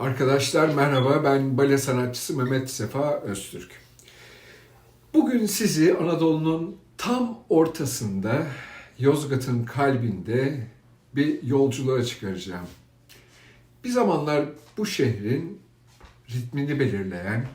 Arkadaşlar merhaba, ben bale sanatçısı Mehmet Sefa Öztürk. Bugün sizi Anadolu'nun tam ortasında, Yozgat'ın kalbinde bir yolculuğa çıkaracağım. Bir zamanlar bu şehrin ritmini belirleyen,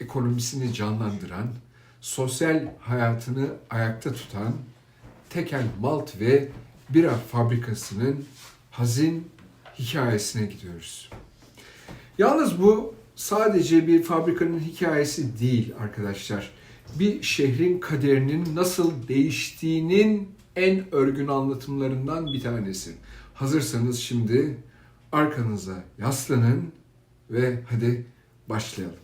ekonomisini canlandıran, sosyal hayatını ayakta tutan Tekel Malt ve Bira Fabrikası'nın hazin hikayesine gidiyoruz. Yalnız bu sadece bir fabrikanın hikayesi değil arkadaşlar. Bir şehrin kaderinin nasıl değiştiğinin en örgün anlatımlarından bir tanesi. Hazırsanız şimdi arkanıza yaslanın ve hadi başlayalım.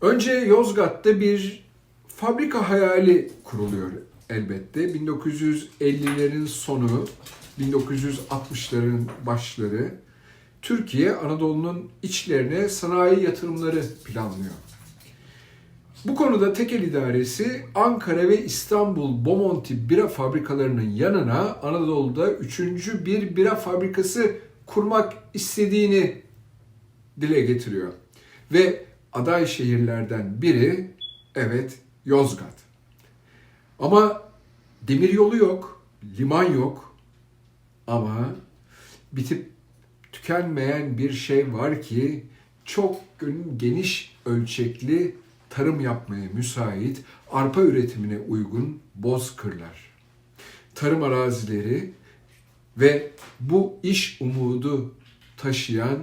Önce Yozgat'ta bir fabrika hayali kuruluyor elbette. 1950'lerin sonu, 1960'ların başları Türkiye Anadolu'nun içlerine sanayi yatırımları planlıyor. Bu konuda Tekel İdaresi Ankara ve İstanbul Bomonti bira fabrikalarının yanına Anadolu'da üçüncü bir bira fabrikası kurmak istediğini dile getiriyor. Ve aday şehirlerden biri evet Yozgat. Ama demir yolu yok, liman yok ama bitip tükenmeyen bir şey var ki çok geniş ölçekli tarım yapmaya müsait, arpa üretimine uygun bozkırlar. Tarım arazileri ve bu iş umudu taşıyan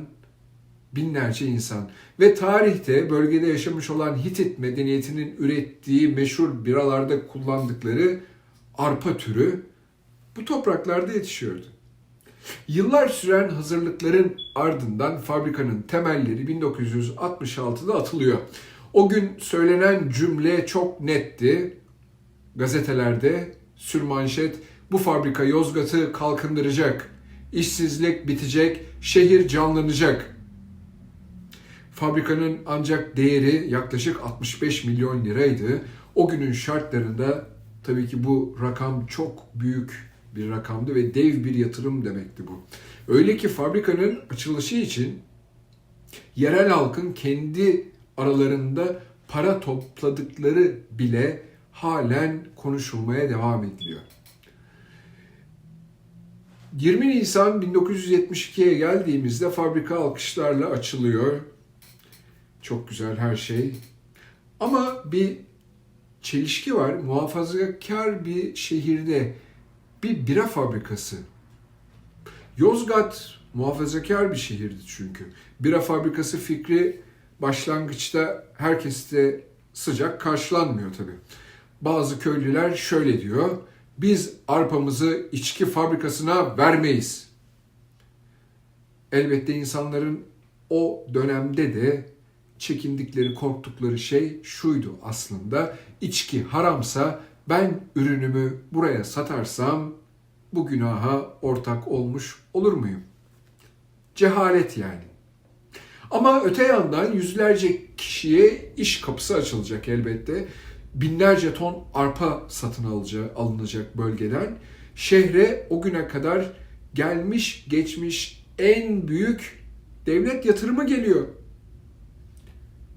binlerce insan ve tarihte bölgede yaşamış olan Hitit medeniyetinin ürettiği meşhur biralarda kullandıkları arpa türü bu topraklarda yetişiyordu. Yıllar süren hazırlıkların ardından fabrikanın temelleri 1966'da atılıyor. O gün söylenen cümle çok netti. Gazetelerde sürmanşet bu fabrika Yozgat'ı kalkındıracak, işsizlik bitecek, şehir canlanacak. Fabrikanın ancak değeri yaklaşık 65 milyon liraydı. O günün şartlarında tabii ki bu rakam çok büyük bir rakamdı ve dev bir yatırım demekti bu. Öyle ki fabrikanın açılışı için yerel halkın kendi aralarında para topladıkları bile halen konuşulmaya devam ediliyor. 20 Nisan 1972'ye geldiğimizde fabrika alkışlarla açılıyor. Çok güzel her şey. Ama bir çelişki var. Muhafazakar bir şehirde bir bira fabrikası. Yozgat muhafazakar bir şehirdi çünkü. Bira fabrikası fikri başlangıçta herkeste sıcak karşılanmıyor tabii. Bazı köylüler şöyle diyor. Biz arpamızı içki fabrikasına vermeyiz. Elbette insanların o dönemde de çekindikleri, korktukları şey şuydu aslında. İçki haramsa ben ürünümü buraya satarsam bu günaha ortak olmuş olur muyum? Cehalet yani. Ama öte yandan yüzlerce kişiye iş kapısı açılacak elbette. Binlerce ton arpa satın alacak, alınacak bölgeden. Şehre o güne kadar gelmiş geçmiş en büyük devlet yatırımı geliyor.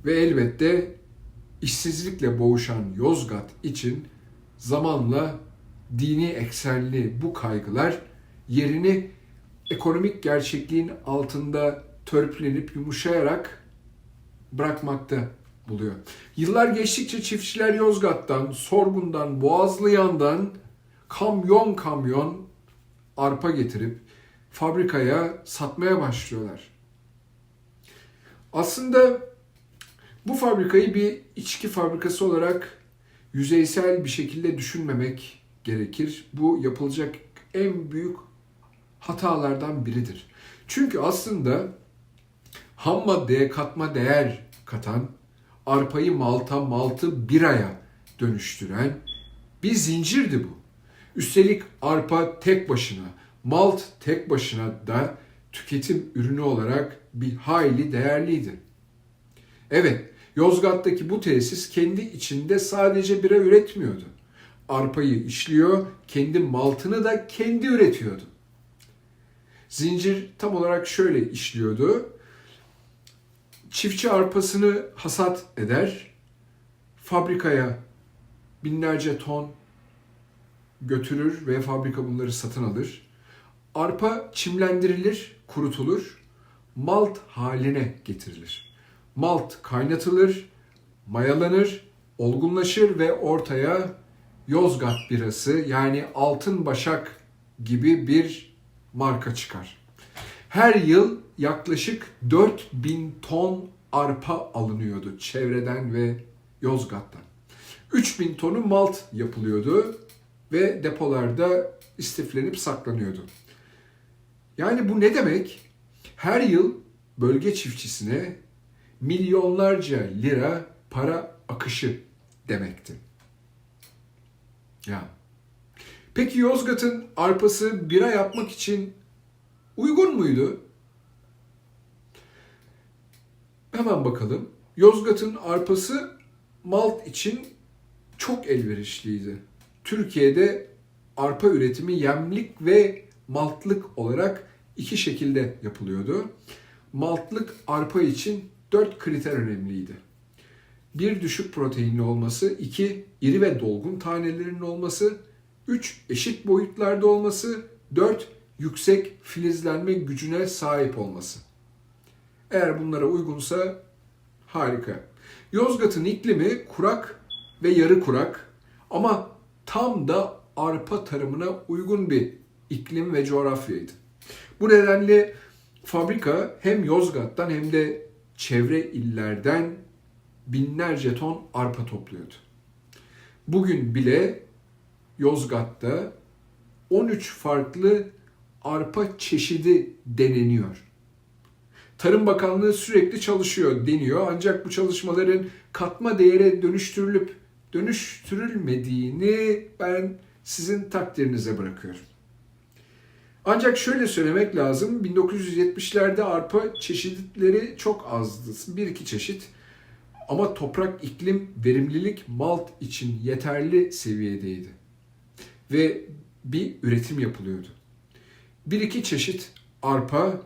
Ve elbette işsizlikle boğuşan Yozgat için zamanla dini eksenli bu kaygılar yerini ekonomik gerçekliğin altında törpülenip yumuşayarak bırakmakta buluyor. Yıllar geçtikçe çiftçiler Yozgat'tan, Sorgun'dan, Boğazlıyan'dan kamyon kamyon arpa getirip fabrikaya satmaya başlıyorlar. Aslında bu fabrikayı bir içki fabrikası olarak yüzeysel bir şekilde düşünmemek gerekir. Bu yapılacak en büyük hatalardan biridir. Çünkü aslında ham maddeye katma değer katan, arpayı malta, maltı biraya dönüştüren bir zincirdi bu. Üstelik arpa tek başına, malt tek başına da tüketim ürünü olarak bir hayli değerliydi. Evet, Yozgat'taki bu tesis kendi içinde sadece bira üretmiyordu. Arpayı işliyor, kendi maltını da kendi üretiyordu. Zincir tam olarak şöyle işliyordu. Çiftçi arpasını hasat eder, fabrikaya binlerce ton götürür ve fabrika bunları satın alır. Arpa çimlendirilir, kurutulur, malt haline getirilir. Malt kaynatılır, mayalanır, olgunlaşır ve ortaya Yozgat birası yani Altın Başak gibi bir marka çıkar. Her yıl yaklaşık 4000 ton arpa alınıyordu çevreden ve Yozgat'tan. 3000 tonu malt yapılıyordu ve depolarda istiflenip saklanıyordu. Yani bu ne demek? Her yıl bölge çiftçisine milyonlarca lira para akışı demekti. Ya. Peki Yozgat'ın arpası bira yapmak için uygun muydu? Hemen bakalım. Yozgat'ın arpası malt için çok elverişliydi. Türkiye'de arpa üretimi yemlik ve maltlık olarak iki şekilde yapılıyordu. Maltlık arpa için dört kriter önemliydi. Bir düşük proteinli olması, iki iri ve dolgun tanelerinin olması, üç eşit boyutlarda olması, dört yüksek filizlenme gücüne sahip olması. Eğer bunlara uygunsa harika. Yozgat'ın iklimi kurak ve yarı kurak ama tam da arpa tarımına uygun bir iklim ve coğrafyaydı. Bu nedenle fabrika hem Yozgat'tan hem de çevre illerden binlerce ton arpa topluyordu. Bugün bile Yozgat'ta 13 farklı arpa çeşidi deneniyor. Tarım Bakanlığı sürekli çalışıyor deniyor ancak bu çalışmaların katma değere dönüştürülüp dönüştürülmediğini ben sizin takdirinize bırakıyorum. Ancak şöyle söylemek lazım. 1970'lerde arpa çeşitleri çok azdı. Bir iki çeşit. Ama toprak, iklim, verimlilik malt için yeterli seviyedeydi. Ve bir üretim yapılıyordu. Bir iki çeşit arpa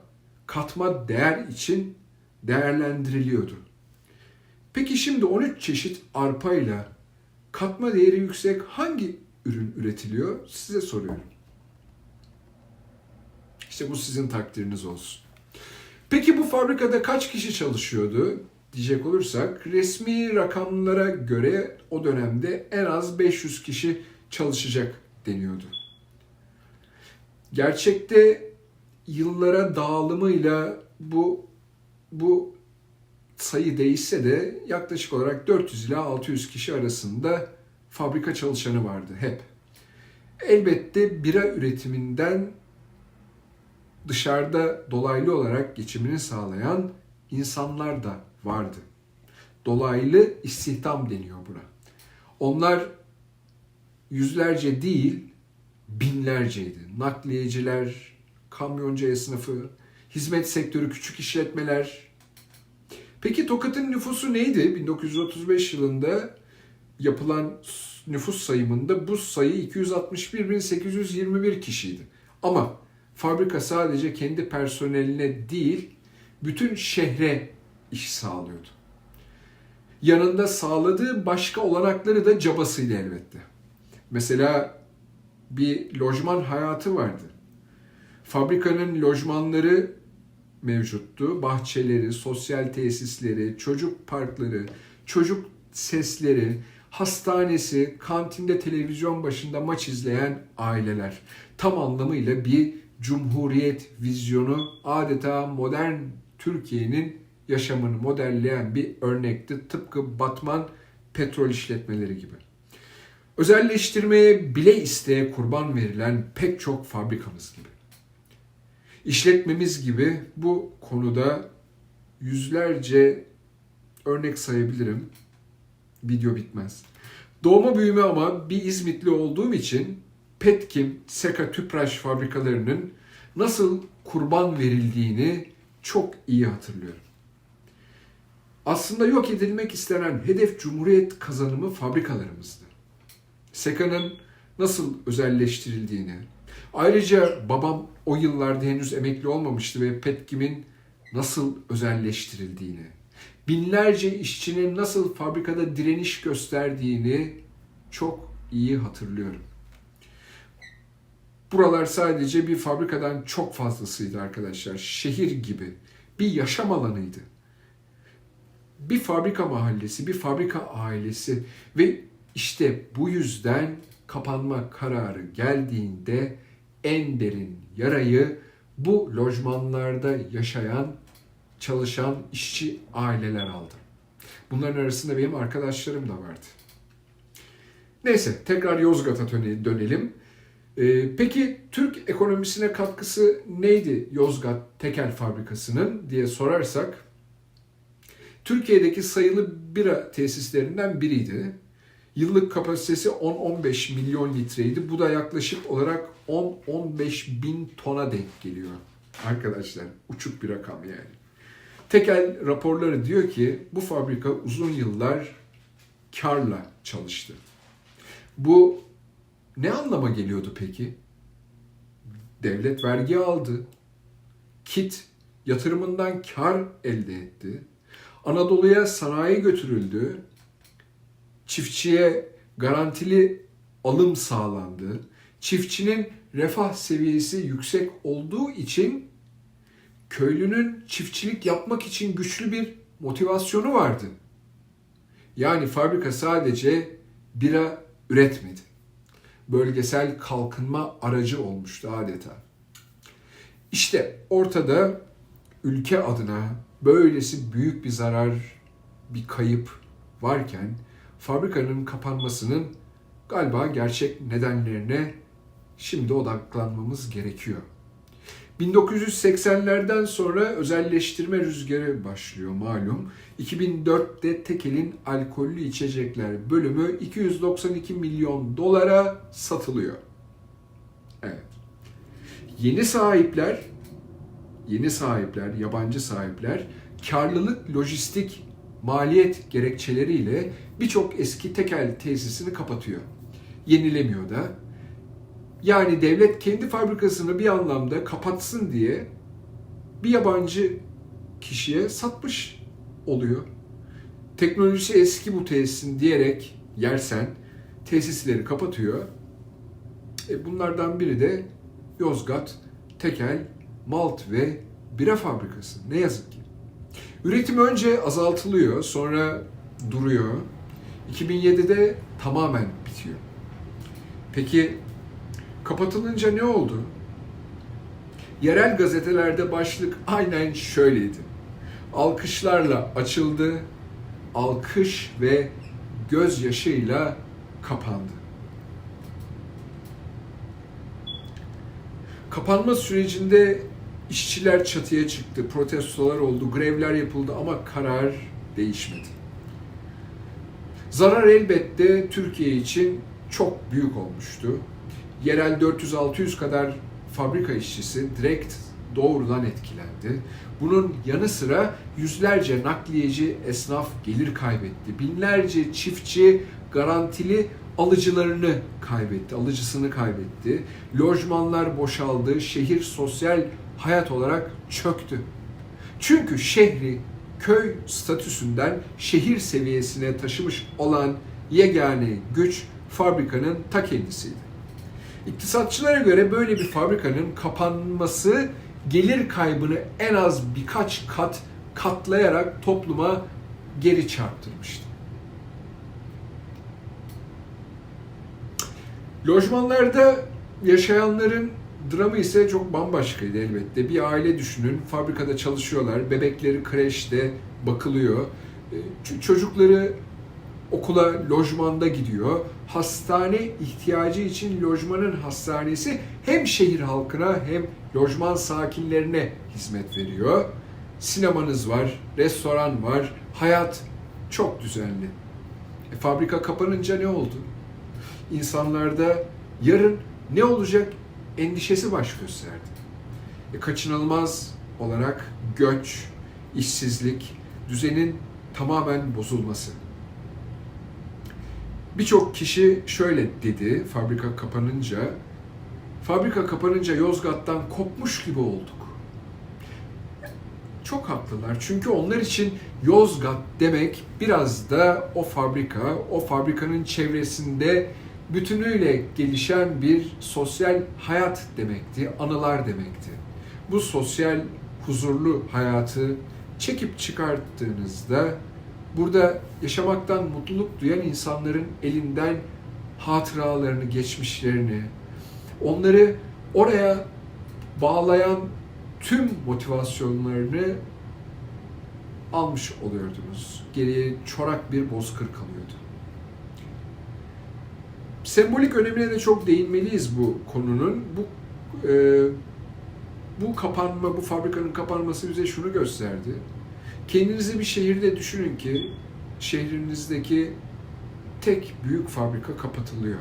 katma değer için değerlendiriliyordu. Peki şimdi 13 çeşit arpayla katma değeri yüksek hangi ürün üretiliyor? Size soruyorum. İşte bu sizin takdiriniz olsun. Peki bu fabrikada kaç kişi çalışıyordu diyecek olursak resmi rakamlara göre o dönemde en az 500 kişi çalışacak deniyordu. Gerçekte yıllara dağılımıyla bu bu sayı değişse de yaklaşık olarak 400 ila 600 kişi arasında fabrika çalışanı vardı hep. Elbette bira üretiminden dışarıda dolaylı olarak geçimini sağlayan insanlar da vardı. Dolaylı istihdam deniyor buna. Onlar yüzlerce değil binlerceydi. Nakliyeciler, kamyoncu esnafı, hizmet sektörü, küçük işletmeler. Peki Tokat'ın nüfusu neydi? 1935 yılında yapılan nüfus sayımında bu sayı 261.821 kişiydi. Ama fabrika sadece kendi personeline değil, bütün şehre iş sağlıyordu. Yanında sağladığı başka olanakları da cabasıyla elbette. Mesela bir lojman hayatı vardı. Fabrikanın lojmanları mevcuttu. Bahçeleri, sosyal tesisleri, çocuk parkları, çocuk sesleri, hastanesi, kantinde televizyon başında maç izleyen aileler. Tam anlamıyla bir cumhuriyet vizyonu adeta modern Türkiye'nin yaşamını modelleyen bir örnekti. Tıpkı Batman petrol işletmeleri gibi. Özelleştirmeye bile isteye kurban verilen pek çok fabrikamız gibi. İşletmemiz gibi bu konuda yüzlerce örnek sayabilirim. Video bitmez. Doğma büyüme ama bir İzmitli olduğum için Petkim, Seka Tüpraş fabrikalarının nasıl kurban verildiğini çok iyi hatırlıyorum. Aslında yok edilmek istenen hedef cumhuriyet kazanımı fabrikalarımızdı. Seka'nın nasıl özelleştirildiğini, ayrıca babam o yıllarda henüz emekli olmamıştı ve Petkim'in nasıl özelleştirildiğini, binlerce işçinin nasıl fabrikada direniş gösterdiğini çok iyi hatırlıyorum. Buralar sadece bir fabrikadan çok fazlasıydı arkadaşlar. Şehir gibi bir yaşam alanıydı. Bir fabrika mahallesi, bir fabrika ailesi ve işte bu yüzden kapanma kararı geldiğinde en derin yarayı bu lojmanlarda yaşayan, çalışan işçi aileler aldı. Bunların arasında benim arkadaşlarım da vardı. Neyse tekrar Yozgat'a döne- dönelim. Ee, peki Türk ekonomisine katkısı neydi Yozgat Tekel Fabrikası'nın diye sorarsak Türkiye'deki sayılı bira tesislerinden biriydi. Yıllık kapasitesi 10-15 milyon litreydi. Bu da yaklaşık olarak 10-15 bin tona denk geliyor. Arkadaşlar uçuk bir rakam yani. Tekel raporları diyor ki bu fabrika uzun yıllar karla çalıştı. Bu ne anlama geliyordu peki? Devlet vergi aldı. Kit yatırımından kar elde etti. Anadolu'ya sanayi götürüldü. Çiftçiye garantili alım sağlandı. Çiftçinin refah seviyesi yüksek olduğu için köylünün çiftçilik yapmak için güçlü bir motivasyonu vardı. Yani fabrika sadece bira üretmedi. Bölgesel kalkınma aracı olmuştu adeta. İşte ortada ülke adına böylesi büyük bir zarar, bir kayıp varken fabrikanın kapanmasının galiba gerçek nedenlerine şimdi odaklanmamız gerekiyor. 1980'lerden sonra özelleştirme rüzgarı başlıyor malum. 2004'te Tekel'in alkollü içecekler bölümü 292 milyon dolara satılıyor. Evet. Yeni sahipler, yeni sahipler, yabancı sahipler karlılık, lojistik, maliyet gerekçeleriyle birçok eski tekel tesisini kapatıyor. Yenilemiyor da. Yani devlet kendi fabrikasını bir anlamda kapatsın diye bir yabancı kişiye satmış oluyor. Teknolojisi eski bu tesisin diyerek yersen tesisleri kapatıyor. E bunlardan biri de Yozgat Tekel Malt ve Bira Fabrikası. Ne yazık ki. Üretim önce azaltılıyor, sonra duruyor. 2007'de tamamen bitiyor. Peki kapatılınca ne oldu? Yerel gazetelerde başlık aynen şöyleydi. Alkışlarla açıldı, alkış ve gözyaşıyla kapandı. Kapanma sürecinde işçiler çatıya çıktı, protestolar oldu, grevler yapıldı ama karar değişmedi. Zarar elbette Türkiye için çok büyük olmuştu. Yerel 400-600 kadar fabrika işçisi direkt doğrudan etkilendi. Bunun yanı sıra yüzlerce nakliyeci esnaf gelir kaybetti. Binlerce çiftçi garantili alıcılarını kaybetti, alıcısını kaybetti. Lojmanlar boşaldı, şehir sosyal hayat olarak çöktü. Çünkü şehri köy statüsünden şehir seviyesine taşımış olan yegane güç fabrikanın ta kendisiydi. İktisatçılara göre böyle bir fabrikanın kapanması gelir kaybını en az birkaç kat katlayarak topluma geri çarptırmıştı. Lojmanlarda yaşayanların dramı ise çok bambaşkaydı elbette. Bir aile düşünün, fabrikada çalışıyorlar, bebekleri kreşte bakılıyor, Ç- çocukları okula lojmanda gidiyor. Hastane ihtiyacı için lojmanın hastanesi hem şehir halkına hem lojman sakinlerine hizmet veriyor. Sinemanız var, restoran var, hayat çok düzenli. E, fabrika kapanınca ne oldu? İnsanlarda yarın ne olacak endişesi baş gösterdi. E, kaçınılmaz olarak göç, işsizlik, düzenin tamamen bozulması. Birçok kişi şöyle dedi fabrika kapanınca, fabrika kapanınca Yozgat'tan kopmuş gibi olduk. çok haklılar. Çünkü onlar için Yozgat demek biraz da o fabrika, o fabrikanın çevresinde bütünüyle gelişen bir sosyal hayat demekti, anılar demekti. Bu sosyal huzurlu hayatı çekip çıkarttığınızda burada yaşamaktan mutluluk duyan insanların elinden hatıralarını, geçmişlerini, onları oraya bağlayan tüm motivasyonlarını almış oluyordunuz. Geriye çorak bir bozkır kalıyordu. Sembolik önemine de çok değinmeliyiz bu konunun. Bu e, bu kapanma, bu fabrikanın kapanması bize şunu gösterdi. Kendinizi bir şehirde düşünün ki şehrinizdeki tek büyük fabrika kapatılıyor.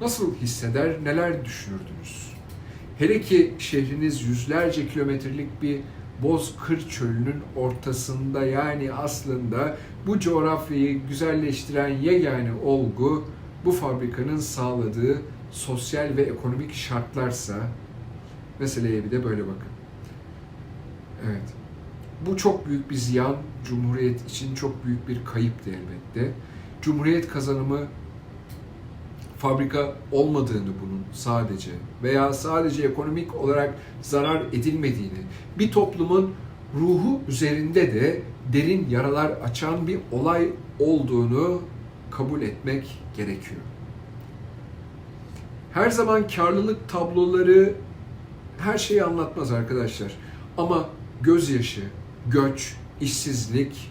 Nasıl hisseder, neler düşünürdünüz? Hele ki şehriniz yüzlerce kilometrelik bir Bozkır Çölü'nün ortasında yani aslında bu coğrafyayı güzelleştiren yegane olgu bu fabrikanın sağladığı sosyal ve ekonomik şartlarsa meseleye bir de böyle bakın. Evet. Bu çok büyük bir ziyan. Cumhuriyet için çok büyük bir kayıptı elbette. Cumhuriyet kazanımı fabrika olmadığını bunun sadece veya sadece ekonomik olarak zarar edilmediğini, bir toplumun ruhu üzerinde de derin yaralar açan bir olay olduğunu kabul etmek gerekiyor. Her zaman karlılık tabloları her şeyi anlatmaz arkadaşlar. Ama gözyaşı, göç, işsizlik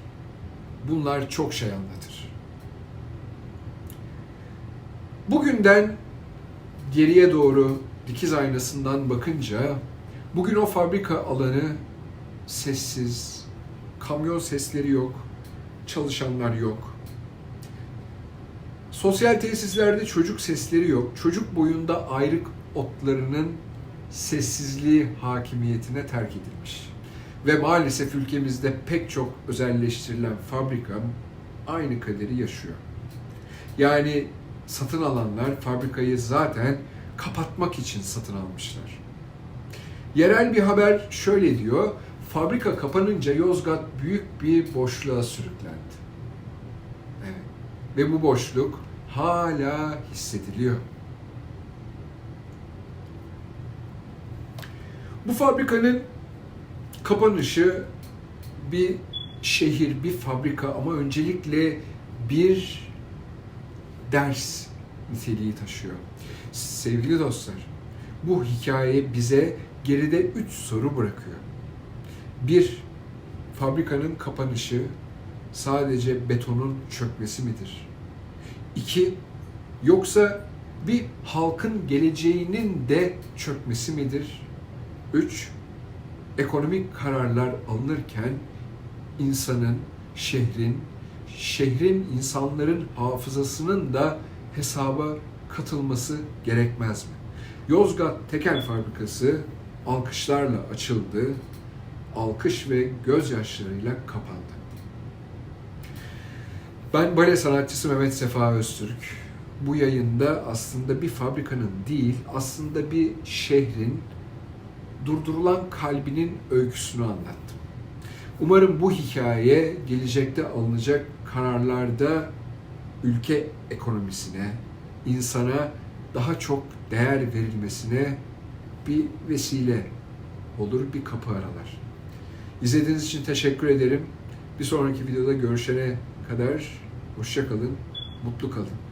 bunlar çok şey anlatır. Bugünden geriye doğru dikiz aynasından bakınca bugün o fabrika alanı sessiz, kamyon sesleri yok, çalışanlar yok. Sosyal tesislerde çocuk sesleri yok. Çocuk boyunda ayrık otlarının sessizliği hakimiyetine terk edilmiş. Ve maalesef ülkemizde pek çok özelleştirilen fabrika aynı kaderi yaşıyor. Yani satın alanlar fabrikayı zaten kapatmak için satın almışlar. Yerel bir haber şöyle diyor. Fabrika kapanınca Yozgat büyük bir boşluğa sürüklendi. Evet. Ve bu boşluk hala hissediliyor. Bu fabrikanın kapanışı bir şehir, bir fabrika ama öncelikle bir ders niteliği taşıyor. Sevgili dostlar, bu hikaye bize geride üç soru bırakıyor. Bir, fabrikanın kapanışı sadece betonun çökmesi midir? İki, yoksa bir halkın geleceğinin de çökmesi midir? Üç, ekonomik kararlar alınırken insanın, şehrin, şehrin insanların hafızasının da hesaba katılması gerekmez mi? Yozgat Tekel Fabrikası alkışlarla açıldı, alkış ve gözyaşlarıyla kapandı. Ben bale sanatçısı Mehmet Sefa Öztürk. Bu yayında aslında bir fabrikanın değil, aslında bir şehrin durdurulan kalbinin öyküsünü anlattım. Umarım bu hikaye gelecekte alınacak kararlarda ülke ekonomisine, insana daha çok değer verilmesine bir vesile olur, bir kapı aralar. İzlediğiniz için teşekkür ederim. Bir sonraki videoda görüşene kadar hoşça kalın, mutlu kalın.